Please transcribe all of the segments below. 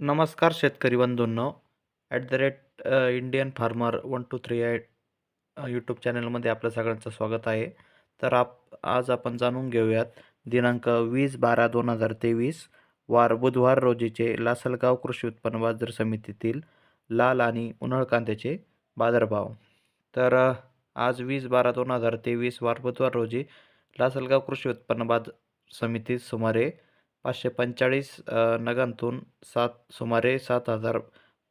नमस्कार शेतकरी बंधूंनो. At the rate Indian farmer one two three at YouTube चॅनलमध्ये आपलं सगळ्यांचं स्वागत आहे. तर आप आज आपण जाणून घेऊयात दिनांक वीस बारा दोन हजार तेवीस वार बुधवार रोजीचे लासलगाव कृषी उत्पन्न बाजार समितीतील लाल आणि उन्हाळ कांद्याचे बाजारभाव. तर uh, आज वीस बारा दोन हजार तेवीस वार बुधवार रोजी लासलगाव कृषी उत्पन्न बाजार समितीत सुमारे पाचशे पंचेचाळीस नगांतून सात सुमारे सात हजार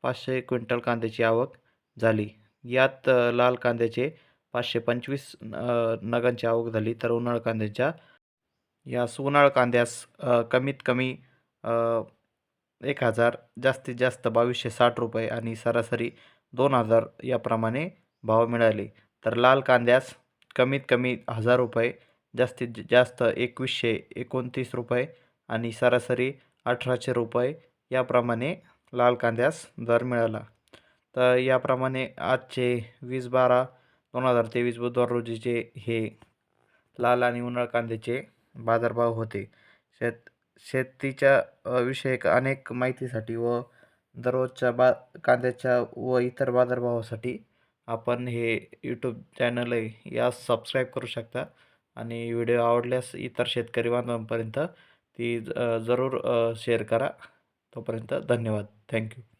पाचशे क्विंटल कांद्याची आवक झाली. यात लाल कांद्याचे पाचशे पंचवीस नगांची आवक झाली तर उन्हाळ कांद्याच्या या उन्हाळ कांद्यास कमीत कमी एक हजार जास्तीत जास्त बावीसशे साठ रुपये आणि सरासरी दोन हजार याप्रमाणे भाव मिळाले. तर लाल कांद्यास कमीत कमी हजार रुपये जास्तीत जास्त एकवीसशे एकोणतीस रुपये आणि सरासरी अठराशे रुपये याप्रमाणे लाल कांद्यास दर मिळाला. तर याप्रमाणे आजचे वीस बारा दोन हजार तेवीस बुधवार रोजीचे हे लाल आणि उन्हाळ कांद्याचे बाजारभाव होते. शेत शेतीच्या विषयक अनेक माहितीसाठी व दररोजच्या बा कांद्याच्या व इतर बाजारभावासाठी आपण हे यूट्यूब चॅनल आहे यास सबस्क्राईब करू शकता. आणि व्हिडिओ आवडल्यास इतर शेतकरी बांधवांपर्यंत ती ज- जरूर शेअर करा. तोपर्यंत धन्यवाद. थँक्यू